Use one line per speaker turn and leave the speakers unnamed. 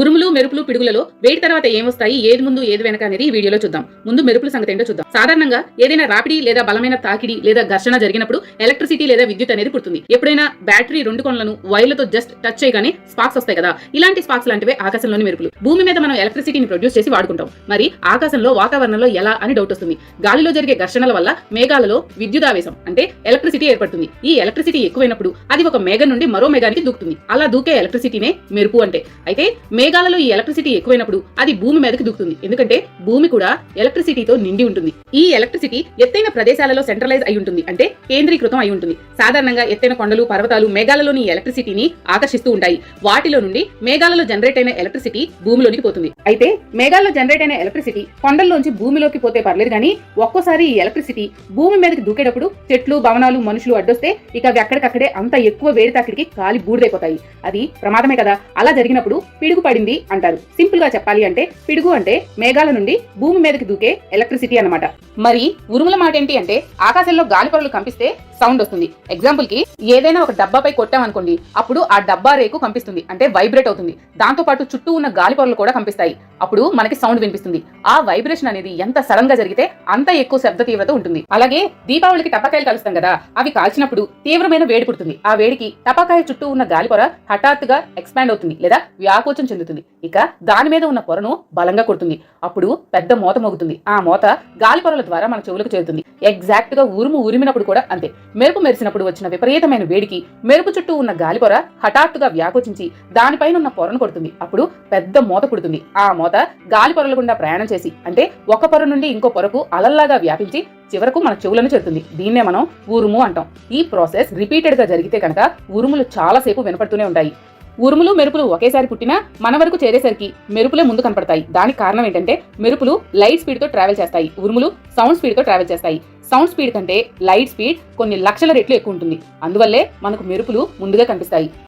ఉరుములు మెరుపులు పిడుగులలో వేడి తర్వాత ఏమొస్తాయి ఏది ముందు ఏది వెనక అనేది ఈ వీడియోలో చూద్దాం. ముందు మెరుపుల సంగతి ఏంటో చూద్దాం. సాధారణంగా ఏదైనా రాపిడి లేదా బలమైన తాకిడి లేదా ఘర్షణ జరిగినప్పుడు ఎలక్ట్రిసిటీ లేదా విద్యుత్ అనేది పుడుతుంది. ఎప్పుడైనా బ్యాటరీ రెండు కొనలను వైర్లతో జస్ట్ టచ్ చేయగానే స్పార్క్స్ వస్తాయి కదా. ఇలాంటి స్పార్క్స్ లాంటివే ఆకాశంలోని మెరుపులు. భూమి మీద మనం ఎలక్ట్రిసిటీని ప్రొడ్యూస్ చేసి వాడుకుంటాం. మరి ఆకాశంలో వాతావరణంలో ఎలా అని డౌట్ వస్తుంది. గాలిలో జరిగే ఘర్షణల వల్ల మేఘాలలో విద్యుదావేశం అంటే ఎలక్ట్రిసిటీ ఏర్పడుతుంది. ఈ ఎలక్ట్రిసిటీ ఎక్కువైనప్పుడు అది ఒక మేఘం నుండి మరో మేఘానికి దూకుతుంది. అలా దూకే ఎలక్ట్రిసిటీనే మెరుపు అంటే. అయితే మేఘాలలో ఈ ఎలక్ట్రిసిటీ ఎక్కువైనప్పుడు అది భూమి మీదకి దూకుతుంది. ఎందుకంటే భూమి కూడా ఎలక్ట్రిసిటీతో నిండి ఉంటుంది. ఈ ఎలక్ట్రిసిటీ ఎత్తైన ప్రదేశాలలో సెంట్రలైజ్ అయి ఉంటుంది. అంటే కేంద్రీకృతం అయి ఉంటుంది. సాధారణంగా ఎత్తైన కొండలు పర్వతాలు మేఘాలలోని ఎలక్ట్రిసిటీని ఆకర్షిస్తూ ఉంటాయి. వాటిలో నుండి మేఘాలలో జనరేట్ అయిన ఎలక్ట్రిసిటీ భూమిలోనికి పోతుంది. అయితే మేఘాల్లో జనరేట్ అయిన ఎలక్ట్రిసిటీ కొండల్లోంచి భూమిలోకి పోతే పర్లేదు కానీ ఒక్కోసారి ఈ ఎలక్ట్రిసిటీ భూమి మీదకి దూకేటప్పుడు చెట్లు భవనాలు మనుషులు అడ్డొస్తే ఇక అవి అక్కడికక్కడే అంత ఎక్కువ వేడి తాకిడికి కాలి బూడిదైపోతాయి. అది ప్రమాదమే కదా. అలా జరిగినప్పుడు పిడుగు పడింది అంటారు. సింపుల్గా చెప్పాలి అంటే పిడుగు అంటే మేఘాల నుండి భూమి మీదకి దూకే ఎలక్ట్రిసిటీ అన్నమాట. మరి ఉరుముల మాట ఏంటి అంటే ఆకాశంలో గాలిపొరలు కంపిస్తే సౌండ్ వస్తుంది. ఎగ్జాంపుల్కి ఏదైనా ఒక డబ్బాపై కొట్టామనుకోండి అప్పుడు ఆ డబ్బా రేకు కంపిస్తుంది అంటే వైబ్రేట్ అవుతుంది. దాంతో పాటు చుట్టూ ఉన్న గాలి పొరలు కూడా కంపిస్తాయి. అప్పుడు మనకి సౌండ్ వినిపిస్తుంది. ఆ వైబ్రేషన్ అనేది ఎంత సడన్గా జరిగితే అంత ఎక్కువ శబ్ద తీవ్రత ఉంటుంది. అలాగే దీపావళికి టపాకాయలు కలుస్తాం కదా అవి కాల్చినప్పుడు తీవ్రమైన వేడి పుడుతుంది. ఆ వేడికి టపాకాయ చుట్టూ ఉన్న గాలి పొర హఠాత్తుగా ఎక్స్పాండ్ అవుతుంది లేదా వ్యాకోచం చెందుతుంది. ఇక దాని మీద ఉన్న పొరను బలంగా కొడుతుంది. అప్పుడు పెద్ద మోత మోగుతుంది. ఆ మోత గాలి పొరల ద్వారా మన చెవులకు చేరుతుంది. ఎగ్జాక్ట్గా ఉరుము ఉరిమినప్పుడు కూడా అంతే. మెరుపు మెరిసినప్పుడు వచ్చిన విపరీతమైన వేడికి మెరుపు చుట్టూ ఉన్న గాలి పొర హఠాత్తుగా వ్యాకోచించి దానిపైన ఉన్న పొరను కొడుతుంది. అప్పుడు పెద్ద మోత పుడుతుంది. ఆ మోత గాలి పొరల గుండా ప్రయాణం చేసి అంటే ఒక పొర నుండి ఇంకో పొరకు అలల్లాగా వ్యాపించి చివరకు మన చెవులను చేరుతుంది. దీన్నే మనం ఉరుము అంటాం. ఈ ప్రాసెస్ రిపీటెడ్గా జరిగితే కనుక ఉరుములు చాలాసేపు వినపడుతూనే ఉంటాయి. ఉరుములు మెరుపులు ఒకేసారి పుట్టినా మన వరకు చేరేసరికి మెరుపులే ముందు కనపడతాయి. దానికి కారణం ఏంటంటే మెరుపులు లైట్ స్పీడ్తో ట్రావెల్ చేస్తాయి. ఉరుములు సౌండ్ స్పీడ్తో ట్రావెల్ చేస్తాయి. సౌండ్ స్పీడ్ కంటే లైట్ స్పీడ్ కొన్ని లక్షల రెట్లు ఎక్కువ ఉంటుంది. అందువల్లే మనకు మెరుపులు ముందుగా కనిపిస్తాయి.